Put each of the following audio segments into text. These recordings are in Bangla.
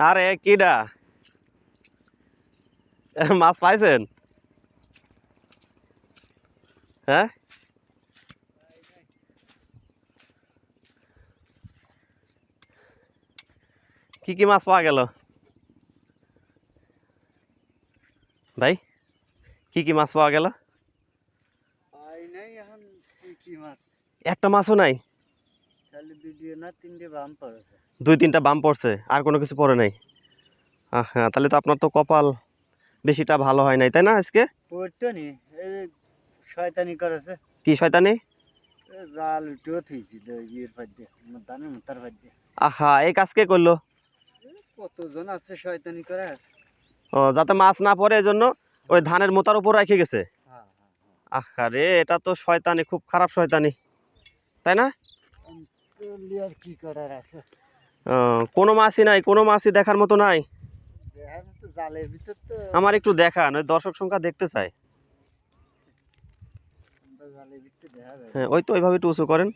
আরে কিডা মাছ পাইছেন? হ্যাঁ? কি কি মাছ পাওয়া গেল? ভাই কি কি মাছ পাওয়া গেল? একটা মাছও নাই? খালি দুটো না তিনটে বাম পড়েছে দুই তিনটা বাম পড়ছে আর কোনো কিছু পড়ে নাই। হ্যাঁ তাহলে তো আপনার তো কপাল বেশিটা ভালো হয় নাই তাই না আজকে? পড়তো নি শয়তানি করেছে। কি শয়তানি? জাল উঠেও থইছিল ইয়ের আহা এই কাজ কে করল? কতজন আছে শয়তানি করে? ও যাতে মাছ না পড়ে এই জন্য ওই ধানের মোতার উপর রেখে গেছে। হ্যাঁ হ্যাঁ আহা রে এটা তো শয়তানি খুব খারাপ শয়তানি। তাই না? হ্যাঁ আর কি করার আছে। কোনো মাছই নাই কোনো মাছই দেখার মতো নাই। আমার একটু দেখান ওই দর্শক সংখ্যা দেখতে চাই। হ্যাঁ ওই তো ওইভাবে একটু উঁচু করেন।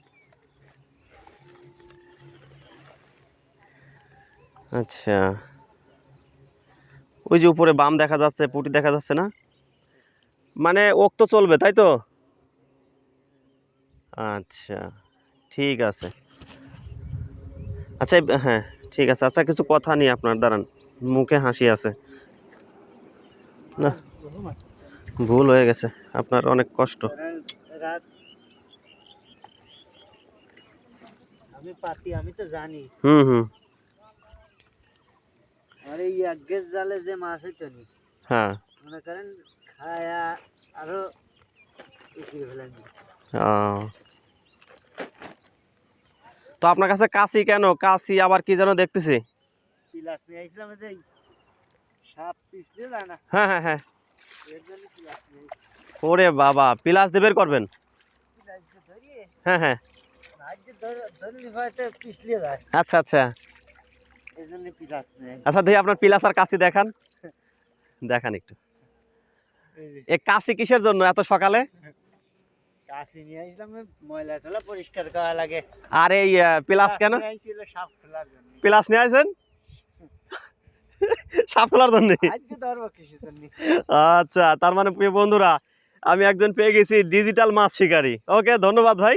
আচ্ছা। ওই যে উপরে বাম দেখা যাচ্ছে পুটি দেখা যাচ্ছে না? মানে ওক তো চলবে তাই তো? আচ্ছা ঠিক আছে। আচ্ছা এই- হ্যাঁ ঠিক আছে। আচ্ছা কিছু কথা নেই আপনার দাঁড়ান। মুখে হাসি আছে। না বহু মাছ। ভুল হয়ে গেছে। আপনার অনেক কষ্ট। কারণ রাত আমি পাতি আমি তো জানি। হুম হুম। আর এই এক গেজ জালে যে মাছ হইতো নি? হ্যাঁ। মনে করেন খায়া আরও ই করে ফেলেন। ও। তো আপনার কাছে কাশি কেন? কাশি আবার কি যেন দেখতেছি। হ্যাঁ হ্যাঁ হ্যাঁ। ওরে বাবা পিলাস দেবের করবেন? হ্যাঁ হ্যাঁ। আচ্ছা আচ্ছা। আচ্ছা দেখি আপনার পিলাস আর কাশি দেখান। দেখান একটু। এ কাশি কিসের জন্য এত সকালে? কাশি নিয়ে আইছিলাম ময়লা টলা পরিষ্কার করা লাগে। আর এই আহ, পিলাস কেন? নিয়ে সাপ জন্য। পিলাস নিয়ে আসেন সাপ কিছু জন্য? আচ্ছা তার মানে বন্ধুরা আমি একজন পেয়ে গেছি ডিজিটাল মাছ শিকারী। ওকে ধন্যবাদ ভাই।